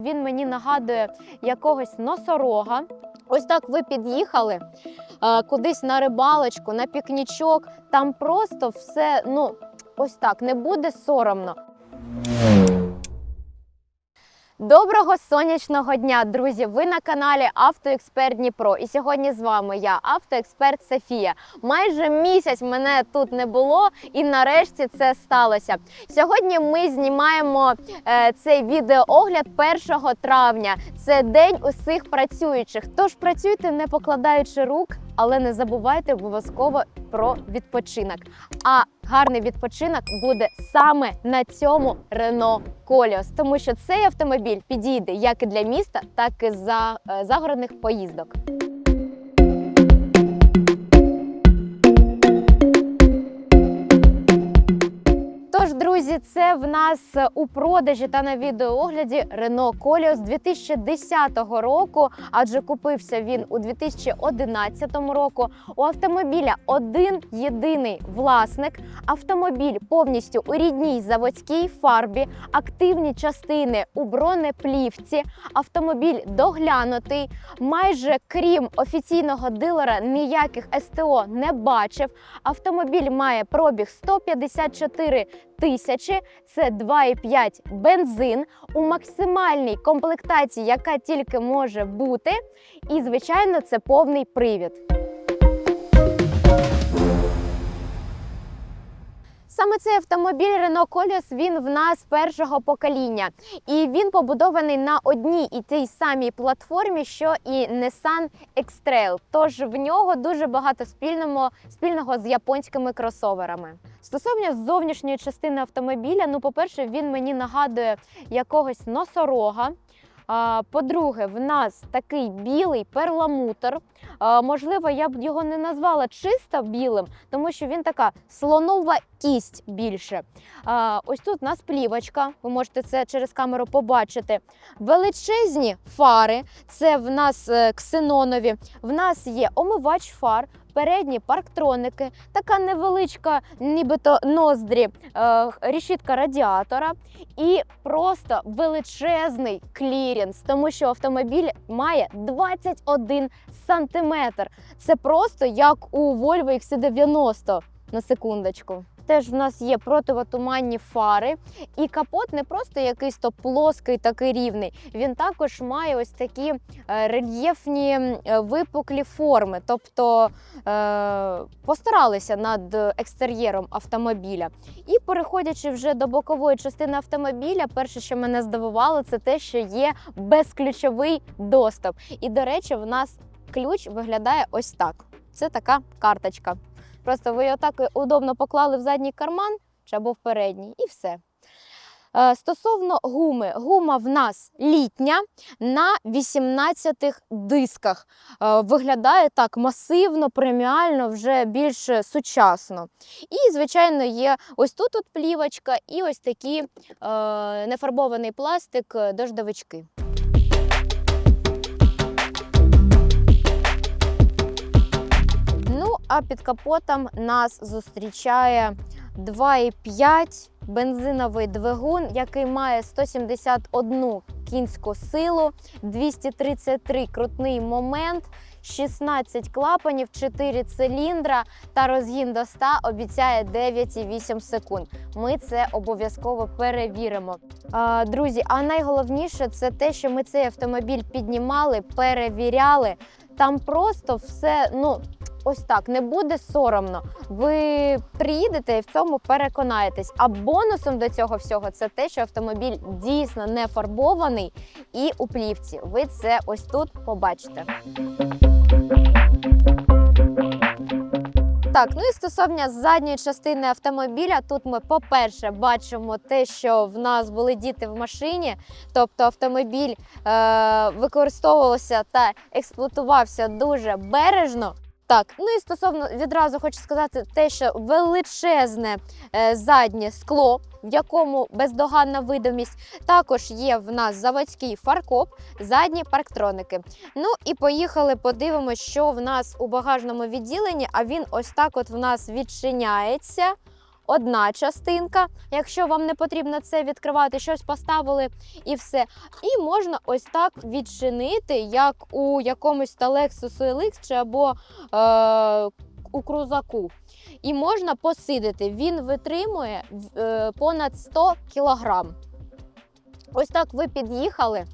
Він мені нагадує якогось носорога. Ось так ви під'їхали е, кудись на рибалочку, на пікнічок. Там просто все, ну, ось так, не буде соромно. Доброго сонячного дня, друзі! Ви на каналі Автоексперт Дніпро. І сьогодні з вами я, автоексперт Софія. Майже місяць мене тут не було, і нарешті це сталося. Сьогодні ми знімаємо е, цей відеоогляд 1 травня. Це день усіх працюючих. Тож працюйте, не покладаючи рук, але не забувайте обов'язково про відпочинок. А гарний відпочинок буде саме на цьому Renault Коліос, тому що цей автомобіль підійде як і для міста, так і за е, загородних поїздок. Друзі, це в нас у продажі та на відеоогляді Renault Koleos 2010 року, адже купився він у 2011 року. У автомобіля один єдиний власник. Автомобіль повністю у рідній заводській фарбі, активні частини у бронеплівці. Автомобіль доглянутий. Майже крім офіційного дилера ніяких СТО не бачив. Автомобіль має пробіг 154 тисячі. Це 2,5 бензин у максимальній комплектації, яка тільки може бути. І, звичайно, це повний привід. Саме цей автомобіль Renault Koleos, він в нас першого покоління, і він побудований на одній і тій самій платформі, що і Nissan X-Trail. Тож в нього дуже багато спільного, спільного з японськими кросоверами. Стосовно зовнішньої частини автомобіля, ну, по-перше, він мені нагадує якогось носорога. По-друге, в нас такий білий перламутр. Можливо, я б його не назвала чисто білим, тому що він така слонова кість більше. Ось тут у нас плівочка, ви можете це через камеру побачити. Величезні фари, це в нас е, ксенонові. В нас є омивач фар, передні парктроники, така невеличка, нібито ноздрі, рішітка радіатора і просто величезний клірінс, тому що автомобіль має 21 сантиметр. Це просто як у Volvo XC90 на секундочку. Теж в нас є противотуманні фари, і капот не просто якийсь то плоский, такий рівний. Він також має ось такі е, рельєфні е, випуклі форми, тобто е, постаралися над екстер'єром автомобіля. І переходячи вже до бокової частини автомобіля, перше, що мене здивувало, це те, що є безключовий доступ. І, до речі, в нас ключ виглядає ось так. Це така карточка. Просто ви його так удобно поклали в задній карман або в передній, і все. Е, Стосовно гуми, гума в нас літня на 18 дисках. Е, Виглядає так масивно, преміально, вже більш сучасно. І, звичайно, є ось тут от плівочка і ось такі е, нефарбований пластик, е, дождовички. А під капотом нас зустрічає 2,5 бензиновий двигун, який має 171 кінську силу, 233 крутний момент, 16 клапанів, 4 циліндра та розгін до 100 обіцяє 9,8 секунд. Ми це обов'язково перевіримо. А, Друзі, а найголовніше це те, що ми цей автомобіль піднімали, перевіряли. Там просто все, ну. Ось так не буде соромно. Ви приїдете і в цьому переконаєтесь. А бонусом до цього всього це те, що автомобіль дійсно не фарбований і у плівці. Ви це ось тут побачите. Так, ну і стосовно задньої частини автомобіля, тут ми, по-перше, бачимо те, що в нас були діти в машині, тобто автомобіль е- використовувався та експлуатувався дуже бережно. Так, ну і стосовно відразу хочу сказати те, що величезне е, заднє скло, в якому бездоганна видимість, також є в нас заводський фаркоп, задні парктроники. Ну і поїхали, подивимося, що в нас у багажному відділенні. А він ось так от в нас відчиняється. Одна частинка. Якщо вам не потрібно це відкривати, щось поставили і все. І можна ось так відчинити, як у якомусь Lexus LX чи або е, у крузаку. І можна посидити. Він витримує е, понад 100 кілограм. Ось так ви під'їхали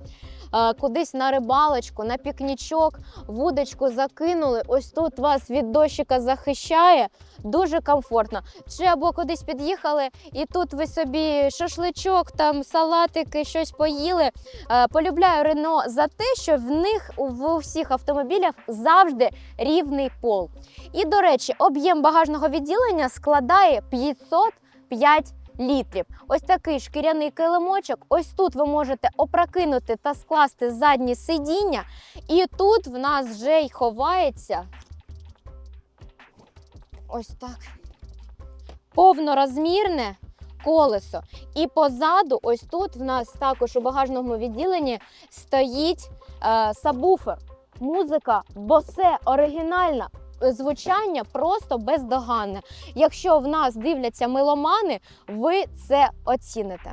кудись на рибалочку, на пікнічок, вудочку закинули. Ось тут вас від дощика захищає. Дуже комфортно. Чи або кудись під'їхали, і тут ви собі шашличок, там салатики, щось поїли. Е, Полюбляю Рено за те, що в них в усіх автомобілях завжди рівний пол. І, до речі, об'єм багажного відділення складає 505 літрів. Ось такий шкіряний килимочок. Ось тут ви можете опрокинути та скласти задні сидіння. І тут в нас вже й ховається. Ось так. Повнорозмірне колесо. І позаду, ось тут в нас також у багажному відділенні стоїть е, сабвуфер. Музика, босе, оригінальна. Звучання просто бездоганне. Якщо в нас дивляться меломани, ви це оціните.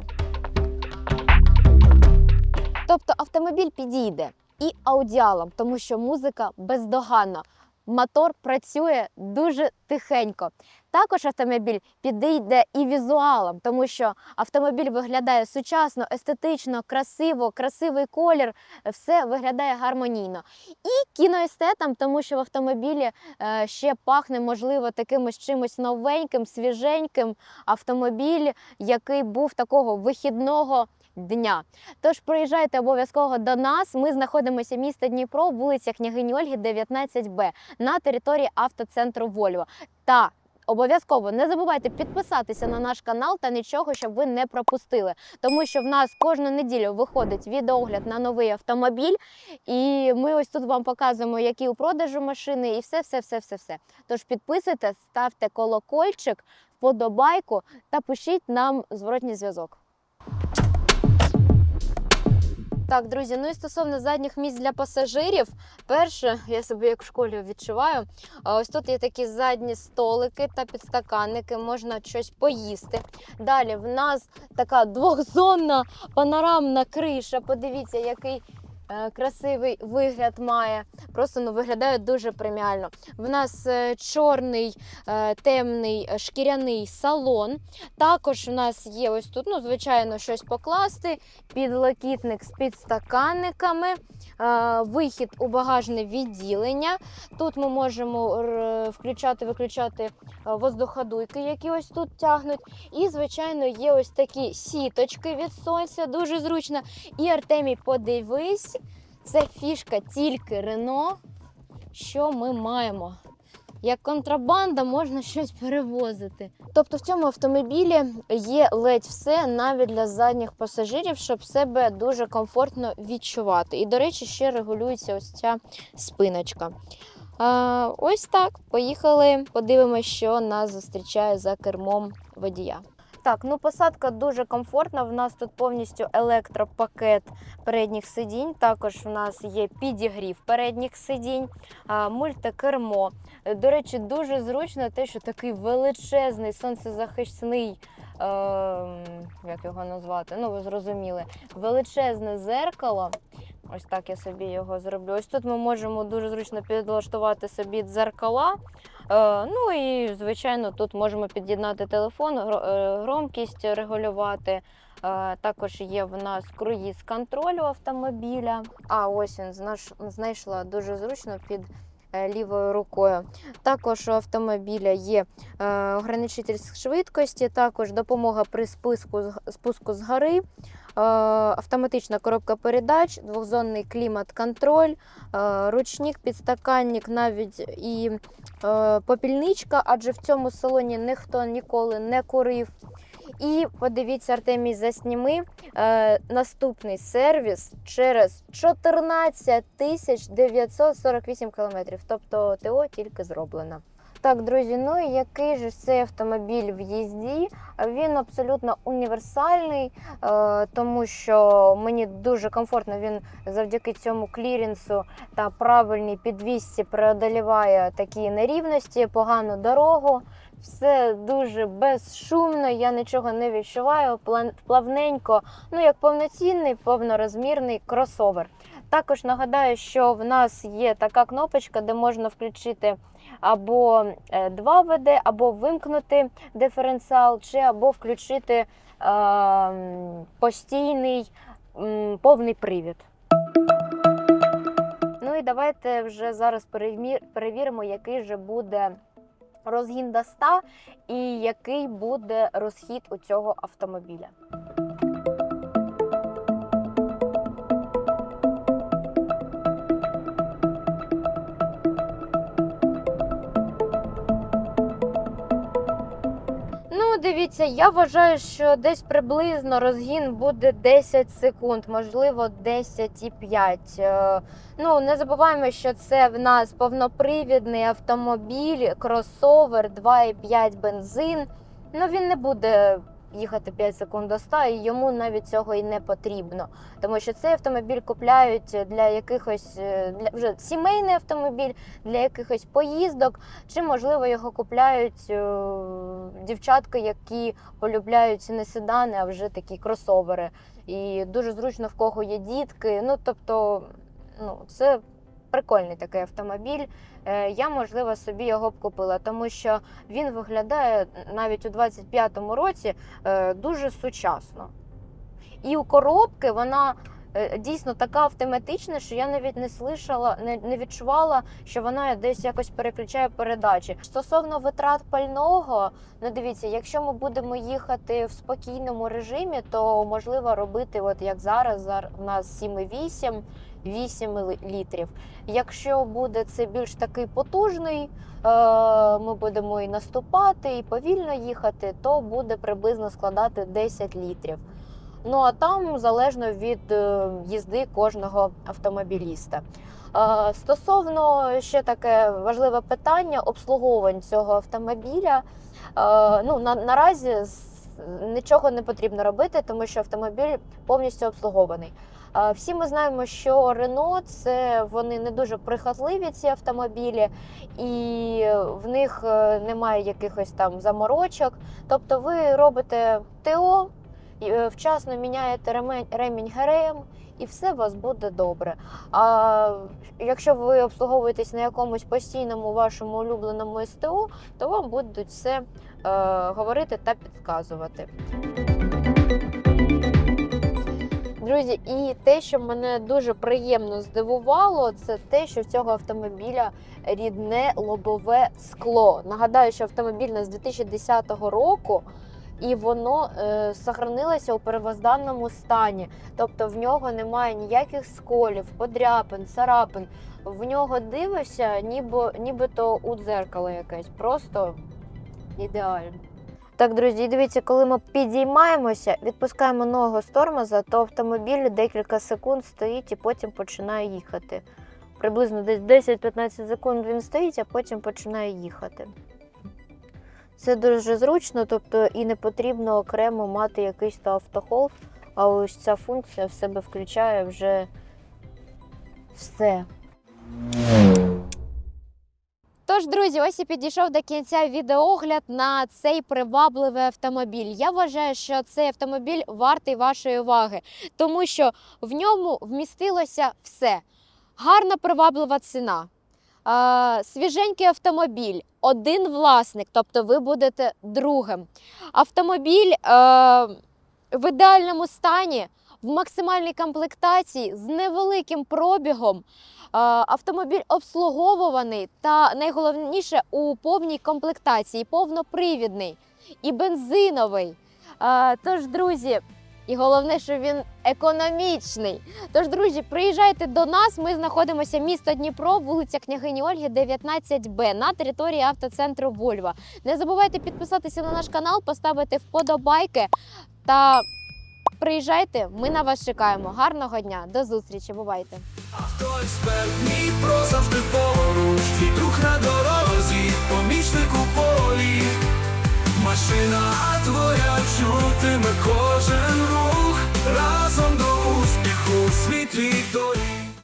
Тобто автомобіль підійде і аудіалам, тому що музика бездоганна. Мотор працює дуже тихенько. Також автомобіль підійде і візуалам, тому що автомобіль виглядає сучасно, естетично, красиво, красивий колір, все виглядає гармонійно. І кіноестетам, тому що в автомобілі е, ще пахне, можливо, таким чимось новеньким, свіженьким автомобіль, який був такого вихідного дня. Тож приїжджайте обов'язково до нас. Ми знаходимося місто Дніпро, вулиця Княгині Ольги, 19Б на території автоцентру Вольво. Та Обов'язково не забувайте підписатися на наш канал та нічого, щоб ви не пропустили. Тому що в нас кожну неділю виходить відеогляд на новий автомобіль, і ми ось тут вам показуємо, які у продажу машини, і все, все, все, все, все. Тож підписуйтесь, ставте колокольчик, вподобайку та пишіть нам зворотній зв'язок. Так, друзі, ну і стосовно задніх місць для пасажирів, перше, я себе як в школі відчуваю. Ось тут є такі задні столики та підстаканники, можна щось поїсти. Далі в нас така двохзонна панорамна криша. Подивіться, який красивий вигляд має. Просто ну, виглядає дуже преміально. В нас е, чорний, е, темний е, шкіряний салон. Також у нас є ось тут, ну, звичайно, щось покласти, підлокітник з підстаканниками, е, вихід у багажне відділення. Тут ми можемо включати, виключати е, воздуходуйки, які ось тут тягнуть. І, звичайно, є ось такі сіточки від сонця, дуже зручно. І Артемій, подивись, це фішка тільки Рено. Що ми маємо? Як контрабанда можна щось перевозити. Тобто в цьому автомобілі є ледь все навіть для задніх пасажирів, щоб себе дуже комфортно відчувати. І, до речі, ще регулюється ось ця спиночка. Ось так. Поїхали, подивимося, що нас зустрічає за кермом водія. Так, ну посадка дуже комфортна. В нас тут повністю електропакет передніх сидінь. Також в нас є підігрів передніх сидінь, мультикермо. До речі, дуже зручно те, що такий величезний сонцезахисний. Е, як його назвати? Ну, ви зрозуміли. Величезне зеркало. Ось так я собі його зроблю. Ось тут ми можемо дуже зручно підлаштувати собі дзеркала. Е, ну і, звичайно, тут можемо під'єднати телефон, е, громкість регулювати. Е, Також є в нас круїз контроль у автомобіля. А ось він знайшла дуже зручно під лівою рукою. Також у автомобіля є ограничитель швидкості, також допомога при спуску, спуску з гори. Е, Автоматична коробка передач, двохзонний клімат-контроль, е, ручник, підстаканник, навіть і е, попільничка, адже в цьому салоні ніхто ніколи не курив. І подивіться, Артемій, засніми е, наступний сервіс через 14 тисяч 948 кілометрів. Тобто ТО тільки зроблено. Так, друзі, ну і який же цей автомобіль в їзді? Він абсолютно універсальний, е, тому що мені дуже комфортно. Він завдяки цьому кліренсу та правильній підвісці преодоліває такі нерівності, погану дорогу. Все дуже безшумно, я нічого не відчуваю. Плавненько, ну як повноцінний, повнорозмірний кросовер. Також нагадаю, що в нас є така кнопочка, де можна включити або е, 2 ВД, або вимкнути диференціал, чи або включити е, постійний повний привід. Ну і давайте вже зараз перевіримо, який же буде розгін до 100 і який буде розхід у цього автомобіля. Ну, дивіться, я вважаю, що десь приблизно розгін буде 10 секунд, можливо, 10,5. Е, Ну, не забуваємо, що це в нас повнопривідний автомобіль, кросовер, 2,5 бензин. Ну, він не буде їхати 5 секунд до 100, і йому навіть цього і не потрібно. Тому що цей автомобіль купляють для якихось е, для вже сімейний автомобіль, для якихось поїздок, чи можливо його купляють е, дівчатки, які полюбляють не седани, а вже такі кросовери. І дуже зручно в кого є дітки. Ну тобто, ну це прикольний такий автомобіль. Е, Я, можливо, собі його б купила, тому що він виглядає навіть у 25-му році е, дуже сучасно. І у коробки вона е, дійсно така автоматична, що я навіть не слышала, не, відчувала, що вона десь якось переключає передачі. Стосовно витрат пального, ну дивіться, якщо ми будемо їхати в спокійному режимі, то можливо робити, от як зараз, зар- у нас 7,8. 8 літрів. Якщо буде це більш такий потужний, е, ми будемо і наступати, і повільно їхати, то буде приблизно складати 10 літрів. Ну а там залежно від е, їзди кожного автомобіліста. Е, Стосовно ще таке важливе питання обслуговувань цього автомобіля. Ну, на, наразі нічого не потрібно робити, тому що автомобіль повністю обслугований. Всі ми знаємо, що Рено це вони не дуже прихотливі, ці автомобілі, і в них е, немає якихось там заморочок. Тобто ви робите ТО, е, вчасно міняєте ремень, ремінь ГРМ, і все у вас буде добре. А якщо ви обслуговуєтесь на якомусь постійному вашому улюбленому СТО, то вам будуть все е, говорити та підказувати. Друзі, і те, що мене дуже приємно здивувало, це те, що в цього автомобіля рідне лобове скло. Нагадаю, що автомобіль нас з 2010 року. І воно е, сохранилося у первозданному стані, тобто в нього немає ніяких сколів, подряпин, царапин. В нього дивишся, ніби, нібито у дзеркало якесь, просто ідеально. Так, друзі, дивіться, коли ми підіймаємося, відпускаємо ногу з тормоза, то автомобіль декілька секунд стоїть і потім починає їхати. Приблизно десь 10-15 секунд він стоїть, а потім починає їхати. Це дуже зручно, тобто і не потрібно окремо мати якийсь то автохолд, а ось ця функція в себе включає вже все. Тож, друзі, ось і підійшов до кінця відеогляд на цей привабливий автомобіль. Я вважаю, що цей автомобіль вартий вашої уваги, тому що в ньому вмістилося все. Гарна приваблива ціна, свіженький автомобіль, один власник, тобто ви будете другим. Автомобіль е, в ідеальному стані, в максимальній комплектації з невеликим пробігом. Автомобіль обслуговуваний та найголовніше у повній комплектації, повнопривідний і бензиновий. Тож, друзі, і головне, що він економічний. Тож, друзі, приїжджайте до нас. Ми знаходимося місто Дніпро, вулиця Княгині Ольги, 19Б на території автоцентру Вольва. Не забувайте підписатися на наш канал, поставити вподобайки та Приїжджайте, ми на вас чекаємо. Гарного дня, до зустрічі, бувайте! Автоексперт мій про завжди поруч, І друг на дорозі, помічник у полі, машина твоя чутиме кожен рух, разом до успіху світ долі.